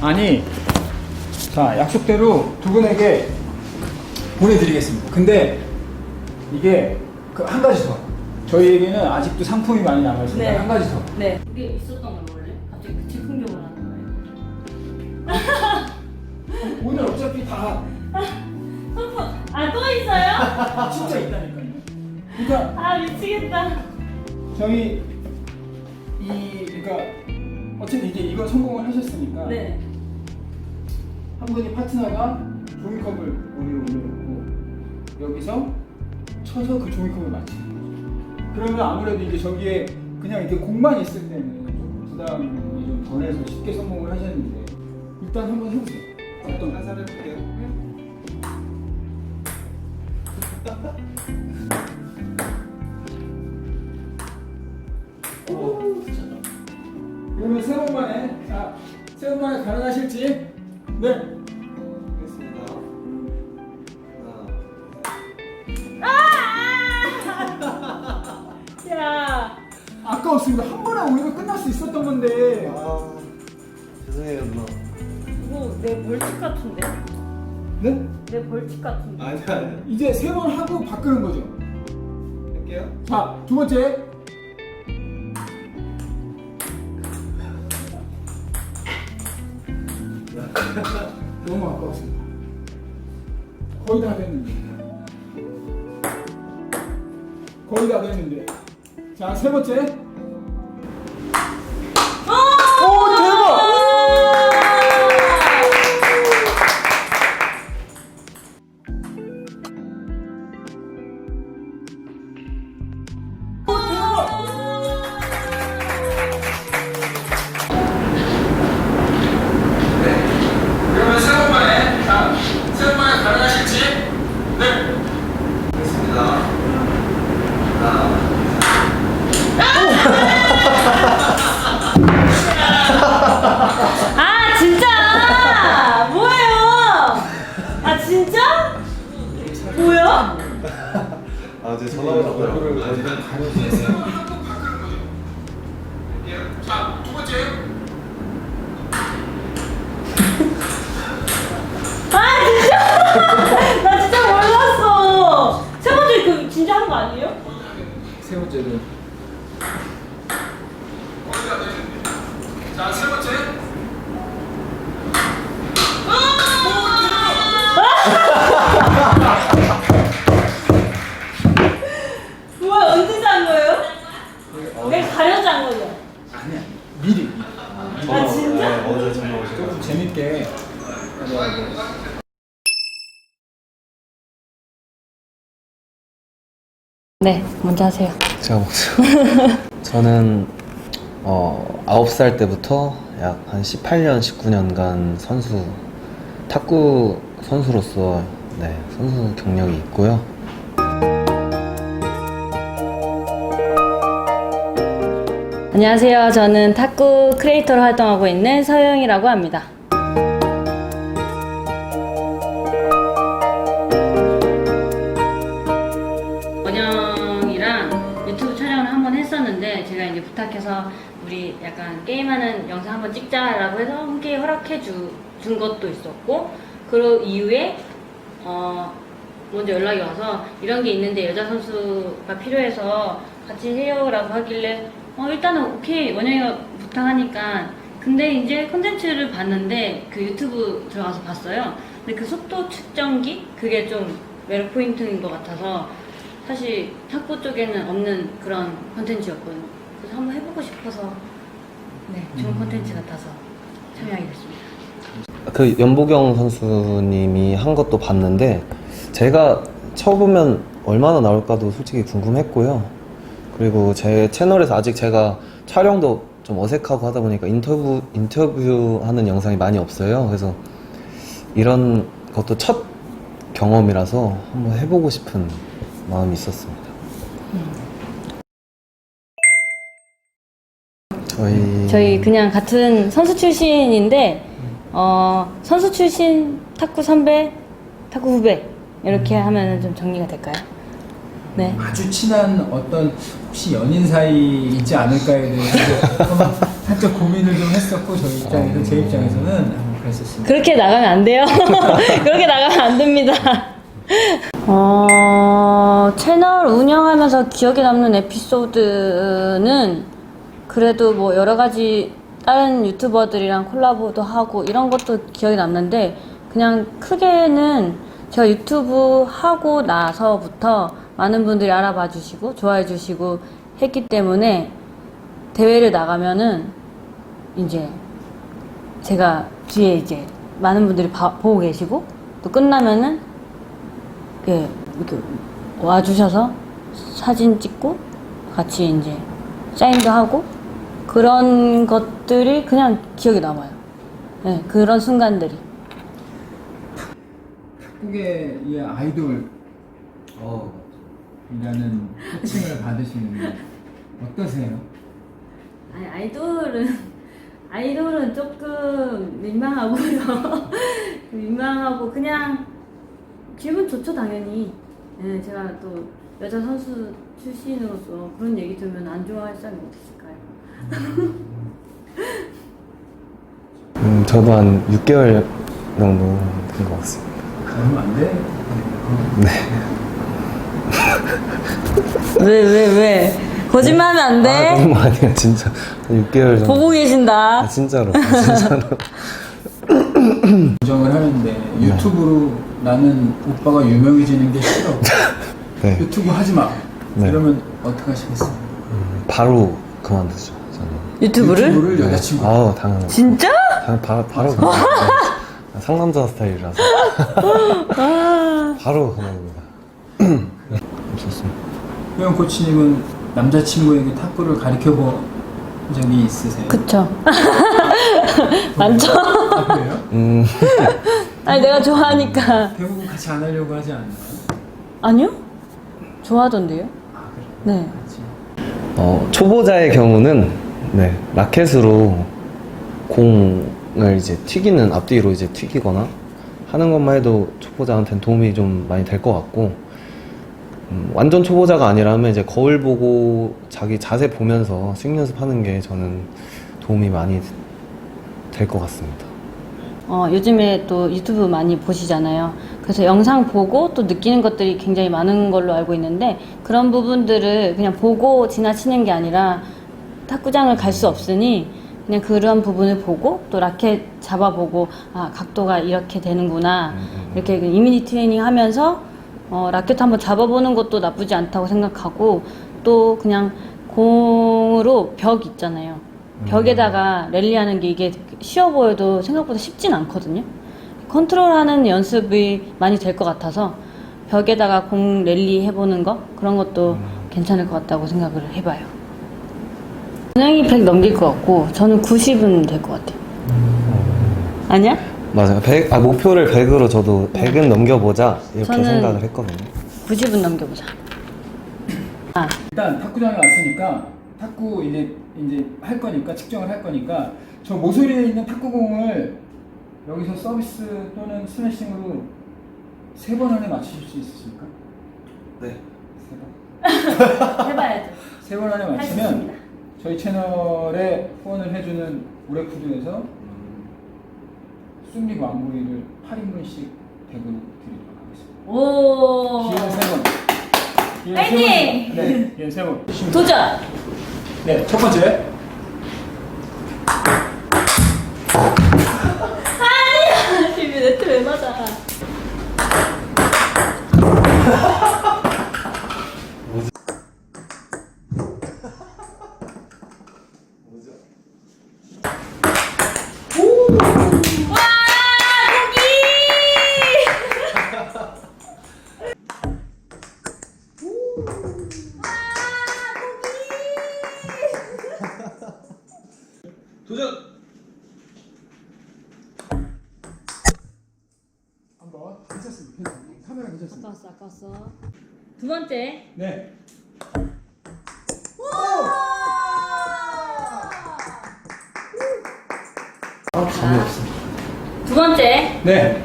아니, 자, 약속대로 두 분에게 보내드리겠습니다. 근데 이게 그 한 가지 더. 저희에게는 아직도 상품이 많이 남아 있습니다. 네. 한 가지 더. 네. 그게 있었던 걸 원래? 갑자기 그 즉흥적으로 하는 거예요? 오늘 어차피 다 아또 있어요? 진짜 있다니까요. 그러니까 아 미치겠다. 저희 이 그러니까 어쨌든 이제 이거 성공을 하셨으니까 네. 한 분이 파트너가 종이컵을 머리에 올려놓고 여기서 쳐서 그 종이컵을 맞히는 거죠. 그러면 아무래도 이제 저기에 그냥 이렇게 공만 있을 때는 좀 부담이 좀 덜해서 쉽게 성공을 하셨는데 일단 한번 해보세요. 어떤 한살 해볼게요. 그러면 세 번만에 자, 세 번만에 가능하실지 네. 하겠습니다. 하나, 야. 아까웠습니다. 한 번에 오히려 끝날 수 있었던 건데 아, 죄송해요 누나. 이거 내 벌칙 같은데? 네? 내 벌칙 같은데? 아니야 아니야. 이제 세 번 하고 바꾸는 거죠. 할게요. 자, 두 번째. 너무 아까웠습니다. 거의 다 됐는데. 거의 다 됐는데. 자, 세 번째. 뭐야? 아, 제 전화 오셨더라고요. 아, 네. 자, 두 번째. 아 진짜! 나 진짜 몰랐어. 세 번째 그 진짜 한 거 아니에요? 세 번째도. 네 먼저 하세요. 제가 먼저. 저는 어, 9살 때부터 약 한 18년, 19년간 선수, 탁구 선수로서 네, 선수 경력이 있고요. 안녕하세요. 저는 탁구 크리에이터로 활동하고 있는 서영이라고 합니다. 부탁해서 우리 약간 게임하는 영상 한번 찍자라고 해서 함께 허락해 주, 준 것도 있었고 그 이후에 어 먼저 연락이 와서 이런 게 있는데 여자 선수가 필요해서 같이 해요라고 하길래 어 일단은 오케이 원영이가 부탁하니까 근데 이제 컨텐츠를 봤는데 그 유튜브 들어가서 봤어요. 근데 그 속도 측정기 그게 좀 매력 포인트인 것 같아서 사실 탁구 쪽에는 없는 그런 컨텐츠였거든요. 그래서 한번 해보고 싶어서 네 좋은 컨텐츠 같아서 참여하게 됐습니다. 그 연보경 선수님이 한 것도 봤는데 제가 쳐보면 얼마나 나올까도 솔직히 궁금했고요. 그리고 제 채널에서 아직 제가 촬영도 좀 어색하고 하다 보니까 인터뷰 인터뷰하는 영상이 많이 없어요. 그래서 이런 것도 첫 경험이라서 한번 해보고 싶은 마음이 있었습니다. 저희 저희 그냥 같은 선수 출신인데 어 선수 출신 탁구 선배 탁구 후배 이렇게 하면 좀 정리가 될까요? 네. 아주 친한 어떤 혹시 연인 사이 있지 않을까에 대해서 한번 살짝 고민을 좀 했었고 저희 입장에서 제 입장에서는 그랬었습니다. 그렇게 나가면 안 돼요. 그렇게 나가면 안 됩니다. 어, 채널 운영하면서 기억에 남는 에피소드는 그래도 뭐 여러 가지 다른 유튜버들이랑 콜라보도 하고 이런 것도 기억에 남는데 그냥 크게는 제가 유튜브 하고 나서부터 많은 분들이 알아봐 주시고 좋아해 주시고 했기 때문에 대회를 나가면은 이제 제가 뒤에 이제 많은 분들이 봐- 보고 계시고 또 끝나면은 이렇게, 이렇게 와주셔서 사진 찍고 같이 이제 사인도 하고 그런 것들이 그냥 기억에 남아요. 네, 그런 순간들이. 한국의 이 아이돌이라는 어, 호칭을 받으시는데 어떠세요? 아니 아이돌은 아이돌은 조금 민망하고요. 민망하고 그냥 기분 좋죠 당연히. 네, 제가 또 여자 선수 출신으로서 그런 얘기 들으면 안 좋아할 사람이 어딨을까요? 음, 저도 한 6개월 정도 된 것 같습니다. 그러면 안 돼? 왜 왜 왜? 거짓말하면 안 아, 그런 거 아니에요, 진짜. 한 6개월 정도. 보고 계신다. 아, 진짜로. 아, 진짜로. 인정을 하는데 유튜브로 나는 오빠가 유명해지는 게 싫어. 네. 유튜브 하지 마. 네. 이러면 어떻게 하시겠어요? 바로 그만두죠. 유튜브를? 유튜브를 여자친구. 아우, 당연하죠. 진짜? 당- 바로, 바로 그만두죠. 네. 상남자 스타일이라서. 바로 그만입니다. 없었습니다. 효영 코치님은 남자친구에게 탁구를 가르쳐 본 적이 있으세요? 그쵸. 많죠? 아, 그래요? 음, 아니 내가 좋아하니까. 대부분 같이 안 하려고 하지 않나요? 아니요? 좋아하던데요? 아 그래. 네. 같이. 어, 초보자의 경우는, 네, 라켓으로 공을 이제 튀기는, 앞뒤로 이제 튀기거나 하는 것만 해도 초보자한테는 도움이 좀 많이 될 것 같고, 음, 완전 초보자가 아니라면 이제 거울 보고 자기 자세 보면서 스윙 연습하는 게 저는 도움이 많이 될 것 같습니다. 어, 요즘에 또 유튜브 많이 보시잖아요. 그래서 영상 보고 또 느끼는 것들이 굉장히 많은 걸로 알고 있는데 그런 부분들을 그냥 보고 지나치는 게 아니라 탁구장을 갈 수 없으니 그냥 그런 부분을 보고 또 라켓 잡아보고 아 각도가 이렇게 되는구나 이렇게 그 이미지 트레이닝 하면서 어, 라켓 한번 잡아보는 것도 나쁘지 않다고 생각하고 또 그냥 공으로 벽 있잖아요. 벽에다가 랠리하는 게 이게 쉬워 보여도 생각보다 쉽진 않거든요. 컨트롤하는 연습이 많이 될 것 같아서 벽에다가 공 랠리 해보는 거 그런 것도 괜찮을 것 같다고 생각을 해봐요. 은영이 100 넘길 것 같고 저는 90은 될 것 같아요. 아니야? 맞아요. 100, 아, 목표를 100으로 저도 100은 넘겨보자 이렇게 저는- 생각을 했거든요. 90은 넘겨보자. 아, 일단 탁구장에 왔으니까 탁구 이제 이제 할 거니까 측정을 할 거니까 저 모서리에 있는 탁구공을 여기서 서비스 또는 스매싱으로 세 번 안에 맞추실 수 있으십니까? 네. 세 번. 해봐야죠. 세 번 안에 할수 맞추면 있습니다. 저희 채널에 후원을 해주는 우레푸드에서 쑥리 왕구이를 8인분씩 대금 드리도록 하겠습니다. 오. 기회는 세 번. 기회는 파이팅! 세 번. 네, 기회는 세 번. 도전! 네, 첫 번째. 번째. 네. 아, 감이 없습니다. 두 번째. 네.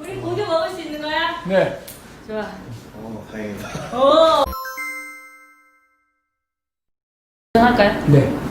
우리 고기 먹을 수 있는 거야? 네. 좋아. 어, 다행이다. 오. 할까요? 네.